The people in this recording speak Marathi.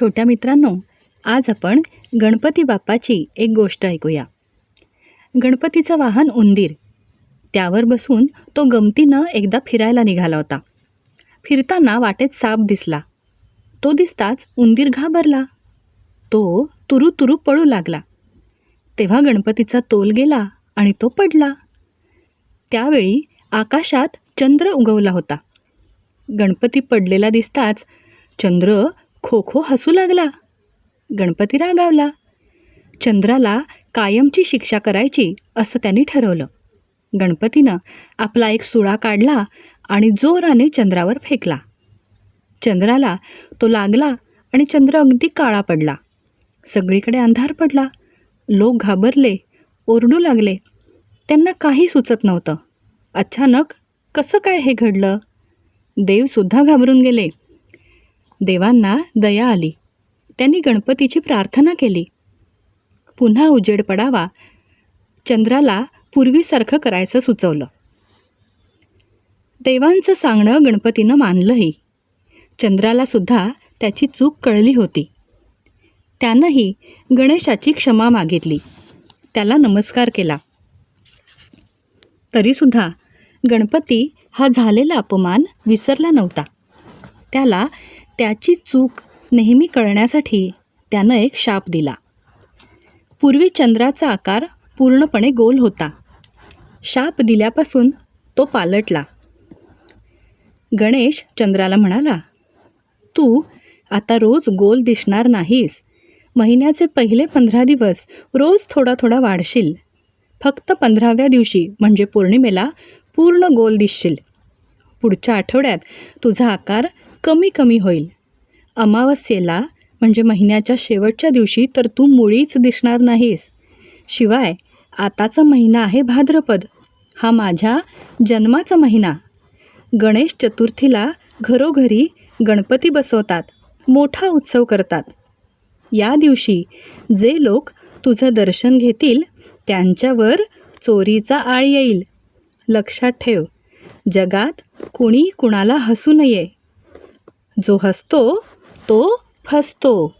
छोट्या मित्रांनो आज आपण गणपती बाप्पाची एक गोष्ट ऐकूया. गणपतीचं वाहन उंदीर. त्यावर बसून तो गमतीनं एकदा फिरायला निघाला होता. फिरताना वाटेत साप दिसला. तो दिसताच उंदीर घाबरला. तो तुरू तुरू पळू लागला. तेव्हा गणपतीचा तोल गेला आणि तो पडला. त्यावेळी आकाशात चंद्र उगवला होता. गणपती पडलेला दिसताच चंद्र खो खो हसू लागला. गणपती रागावला. चंद्राला कायमची शिक्षा करायची असं त्यांनी ठरवलं. गणपतीनं आपला एक सुळा काढला आणि जोराने चंद्रावर फेकला. चंद्राला तो लागला आणि चंद्र अगदी काळा पडला. सगळीकडे अंधार पडला. लोक घाबरले ओरडू लागले. त्यांना काही सुचत नव्हतं. अचानक कसं काय हे घडलं? देवसुद्धा घाबरून गेले. देवांना दया आली. त्यांनी गणपतीची प्रार्थना केली. पुन्हा उजेड पडावा चंद्राला पूर्वीसारखं करायचं सुचवलं. देवांचं सांगणं गणपतीनं मानलंही. चंद्राला सुद्धा त्याची चूक कळली होती. त्यानंही गणेशाची क्षमा मागितली. त्याला नमस्कार केला. तरीसुद्धा गणपती हा झालेला अपमान विसरला नव्हता. त्याला त्याची चूक नेहमी कळण्यासाठी त्यानं एक शाप दिला. पूर्वी चंद्राचा आकार पूर्णपणे गोल होता. शाप दिल्यापासून तो पालटला. गणेश चंद्राला म्हणाला तू आता रोज गोल दिसणार नाहीस. महिन्याचे पहिले पंधरा दिवस रोज थोडा थोडा वाढशील. फक्त पंधराव्या दिवशी म्हणजे पौर्णिमेला पूर्ण गोल दिसशील. पुढच्या आठवड्यात तुझा आकार कमी कमी होईल. अमावस्येला म्हणजे महिन्याच्या शेवटच्या दिवशी तर तू मुळीच दिसणार नाहीस. शिवाय आताचा महिना आहे भाद्रपद. हा माझ्या जन्माचा महिना. गणेश चतुर्थीला घरोघरी गणपती बसवतात. मोठा उत्सव करतात. या दिवशी जे लोक तुझं दर्शन घेतील त्यांच्यावर चोरीचा आळ येईल. लक्षात ठेव. जगात कुणी कुणाला हसू नये. जो हसतो तो फसतो.